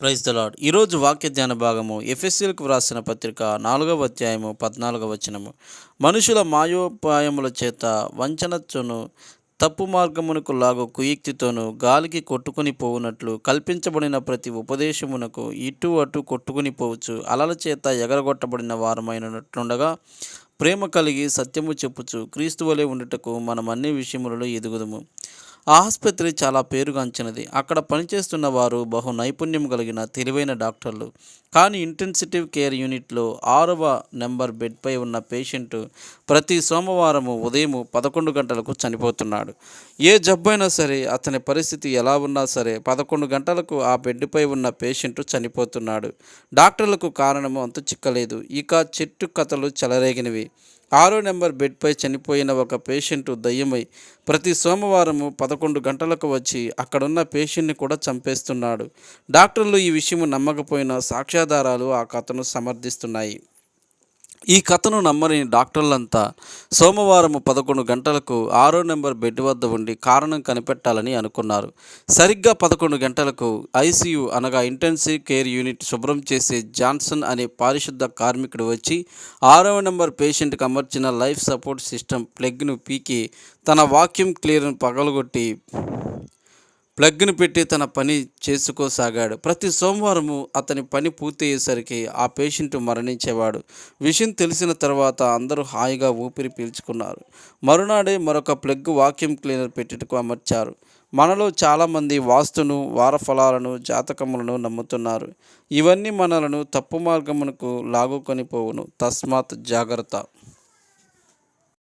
Praise the Lord ఈరోజు వాక్య ధ్యాన భాగము ఎఫ్ఎస్సీలకు వ్రాసిన పత్రిక నాలుగవ అధ్యాయము పద్నాలుగవ వచనము. మనుషుల మాయోపాయముల చేత వంచనచ్చును తప్పు మార్గమునకు లాగు కుయుక్తితోను గాలికి కొట్టుకుని పోవునట్లు కల్పించబడిన ప్రతి ఉపదేశమునకు ఇటు అటు కొట్టుకుని పోవచ్చు. అలల చేత ఎగరగొట్టబడిన వారమైనట్లుండగా ప్రేమ కలిగి సత్యము చెప్పుచు క్రీస్తు వలె ఉండుటకు మనం అన్ని విషయములలో ఎదుగుదము. ఆసుపత్రి చాలా పేరుగాంచినది. అక్కడ పనిచేస్తున్న వారు బహు నైపుణ్యం కలిగిన తెలివైన డాక్టర్లు. కానీ ఇంటెన్సిటివ్ కేర్ యూనిట్లో ఆరవ నెంబర్ బెడ్పై ఉన్న పేషెంట్ ప్రతి సోమవారము ఉదయం పదకొండు గంటలకు చనిపోతున్నాడు. ఏ జబ్బైనా సరే అతని పరిస్థితి ఎలా ఉన్నా సరే పదకొండు గంటలకు ఆ బెడ్పై ఉన్న పేషెంట్ చనిపోతున్నాడు. డాక్టర్లకు కారణము అంతు చిక్కలేదు. ఇక చెట్టు కథలు చెలరేగినవి. ఆరో నెంబర్ బెడ్పై చనిపోయిన ఒక పేషెంట్ దయ్యమై ప్రతి సోమవారము పదకొండు గంటలకు వచ్చి అక్కడున్న పేషెంట్ని కూడా చంపేస్తున్నాడు. డాక్టర్లు ఈ విషయం నమ్మకపోయిన సాక్ష్యాధారాలు ఆ కథను సమర్థిస్తున్నాయి. ఈ కథను నమ్మని డాక్టర్లంతా సోమవారం పదకొండు గంటలకు ఆరో నెంబర్ బెడ్ వద్ద ఉండి కారణం కనిపెట్టాలని అనుకున్నారు. సరిగ్గా పదకొండు గంటలకు ఐసీయూ అనగా ఇంటెన్సివ్ కేర్ యూనిట్ శుభ్రం చేసే జాన్సన్ అనే పారిశుద్ధ కార్మికుడు వచ్చి ఆరవ నెంబర్ పేషెంట్కి అమర్చిన లైఫ్ సపోర్ట్ సిస్టమ్ ప్లగ్ను పీకి తన వాక్యూమ్ క్లియర్ను పగలగొట్టి ప్లగ్ను పెట్టి తన పని చేసుకోసాగాడు. ప్రతి సోమవారము అతని పని పూర్తయ్యేసరికి ఆ పేషెంట్ మరణించేవాడు. విషయం తెలిసిన తర్వాత అందరూ హాయిగా ఊపిరి పీల్చుకున్నారు. మరునాడే మరొక ప్లగ్ వాక్యూమ్ క్లీనర్ పెట్టుటకు అమర్చారు. మనలో చాలామంది వాస్తును వారఫలాలను జాతకములను నమ్ముతున్నారు. ఇవన్నీ మనలను తప్పు మార్గమునకు లాగుకొని పోవును. తస్మాత్ జాగ్రత్త.